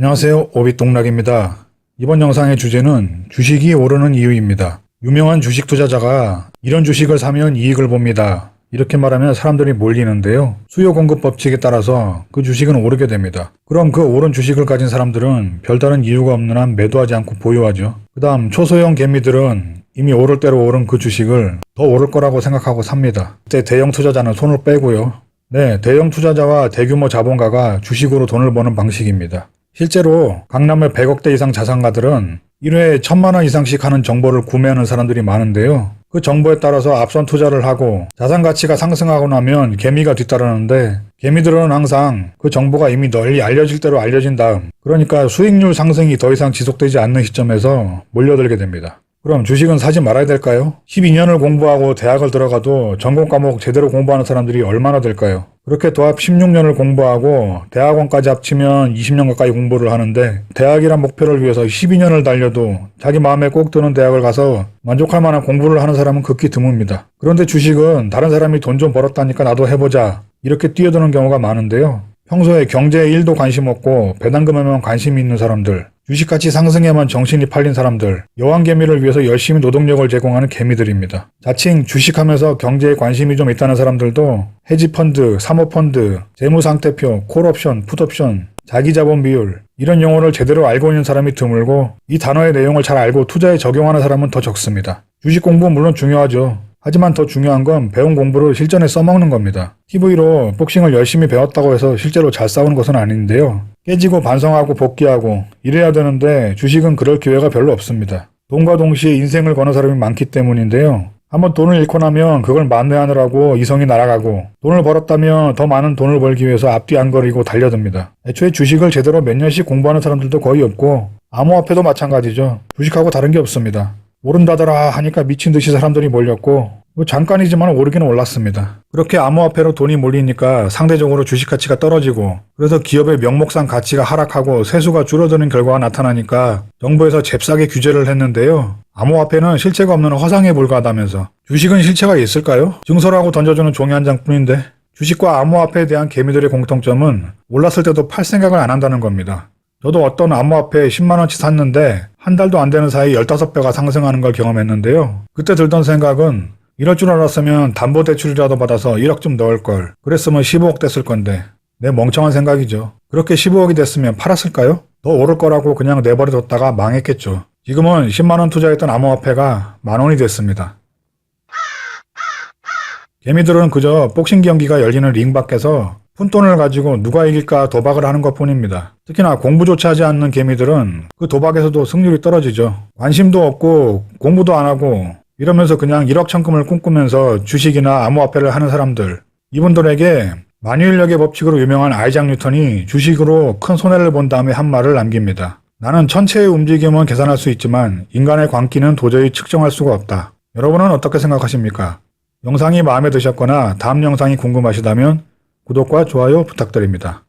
안녕하세요. 오빛동락입니다. 이번 영상의 주제는 주식이 오르는 이유입니다. 유명한 주식 투자자가 이런 주식을 사면 이익을 봅니다. 이렇게 말하면 사람들이 몰리는데요. 수요 공급 법칙에 따라서 그 주식은 오르게 됩니다. 그럼 그 오른 주식을 가진 사람들은 별다른 이유가 없는 한 매도하지 않고 보유하죠. 그 다음 초소형 개미들은 이미 오를 대로 오른 그 주식을 더 오를 거라고 생각하고 삽니다. 그때 대형 투자자는 손을 빼고요. 네, 대형 투자자와 대규모 자본가가 주식으로 돈을 버는 방식입니다. 실제로 강남의 100억대 이상 자산가들은 1회에 천만 원 이상씩 하는 정보를 구매하는 사람들이 많은데요. 그 정보에 따라서 앞선 투자를 하고 자산 가치가 상승하고 나면 개미가 뒤따르는데 개미들은 항상 그 정보가 이미 널리 알려질 대로 알려진 다음 그러니까 수익률 상승이 더 이상 지속되지 않는 시점에서 몰려들게 됩니다. 그럼 주식은 사지 말아야 될까요? 12년을 공부하고 대학을 들어가도 전공 과목 제대로 공부하는 사람들이 얼마나 될까요? 그렇게 도합 16년을 공부하고 대학원까지 합치면 20년 가까이 공부를 하는데 대학이란 목표를 위해서 12년을 달려도 자기 마음에 꼭 드는 대학을 가서 만족할 만한 공부를 하는 사람은 극히 드뭅니다. 그런데 주식은 다른 사람이 돈 좀 벌었다니까 나도 해보자 이렇게 뛰어드는 경우가 많은데요. 평소에 경제에 1도 관심 없고 배당금에만 관심이 있는 사람들, 주식가치 상승에만 정신이 팔린 사람들, 여왕개미를 위해서 열심히 노동력을 제공하는 개미들입니다. 자칭 주식하면서 경제에 관심이 좀 있다는 사람들도 헤지펀드, 사모펀드, 재무상태표, 콜옵션, 풋옵션, 자기자본 비율 이런 용어를 제대로 알고 있는 사람이 드물고 이 단어의 내용을 잘 알고 투자에 적용하는 사람은 더 적습니다. 주식 공부는 물론 중요하죠. 하지만 더 중요한 건 배운 공부를 실전에 써먹는 겁니다. TV로 복싱을 열심히 배웠다고 해서 실제로 잘 싸우는 것은 아닌데요. 깨지고 반성하고 복귀하고 이래야 되는데 주식은 그럴 기회가 별로 없습니다. 돈과 동시에 인생을 거는 사람이 많기 때문인데요. 한번 돈을 잃고 나면 그걸 만회하느라고 이성이 날아가고 돈을 벌었다면 더 많은 돈을 벌기 위해서 앞뒤 안 거리고 달려듭니다. 애초에 주식을 제대로 몇 년씩 공부하는 사람들도 거의 없고 암호화폐도 마찬가지죠. 주식하고 다른 게 없습니다. 오른다더라 하니까 미친 듯이 사람들이 몰렸고 뭐 잠깐이지만 오르기는 올랐습니다. 그렇게 암호화폐로 돈이 몰리니까 상대적으로 주식 가치가 떨어지고 그래서 기업의 명목상 가치가 하락하고 세수가 줄어드는 결과가 나타나니까 정부에서 잽싸게 규제를 했는데요. 암호화폐는 실체가 없는 허상에 불과하다면서 주식은 실체가 있을까요? 증서라고 던져주는 종이 한 장뿐인데 주식과 암호화폐에 대한 개미들의 공통점은 올랐을 때도 팔 생각을 안 한다는 겁니다. 저도 어떤 암호화폐 10만원치 샀는데 한 달도 안 되는 사이 15배가 상승하는 걸 경험했는데요. 그때 들던 생각은 이럴 줄 알았으면 담보대출이라도 받아서 1억 좀 넣을 걸. 그랬으면 15억 됐을 건데. 내 멍청한 생각이죠. 그렇게 15억이 됐으면 팔았을까요? 더 오를 거라고 그냥 내버려뒀다가 망했겠죠. 지금은 10만원 투자했던 암호화폐가 만원이 됐습니다. 개미들은 그저 복싱 경기가 열리는 링 밖에서 푼돈을 가지고 누가 이길까 도박을 하는 것 뿐입니다. 특히나 공부조차 하지 않는 개미들은 그 도박에서도 승률이 떨어지죠. 관심도 없고 공부도 안 하고 이러면서 그냥 1억 천금을 꿈꾸면서 주식이나 암호화폐를 하는 사람들 이분들에게 만유인력의 법칙으로 유명한 아이작 뉴턴이 주식으로 큰 손해를 본 다음에 한 말을 남깁니다. 나는 천체의 움직임은 계산할 수 있지만 인간의 광기는 도저히 측정할 수가 없다. 여러분은 어떻게 생각하십니까? 영상이 마음에 드셨거나 다음 영상이 궁금하시다면 구독과 좋아요 부탁드립니다.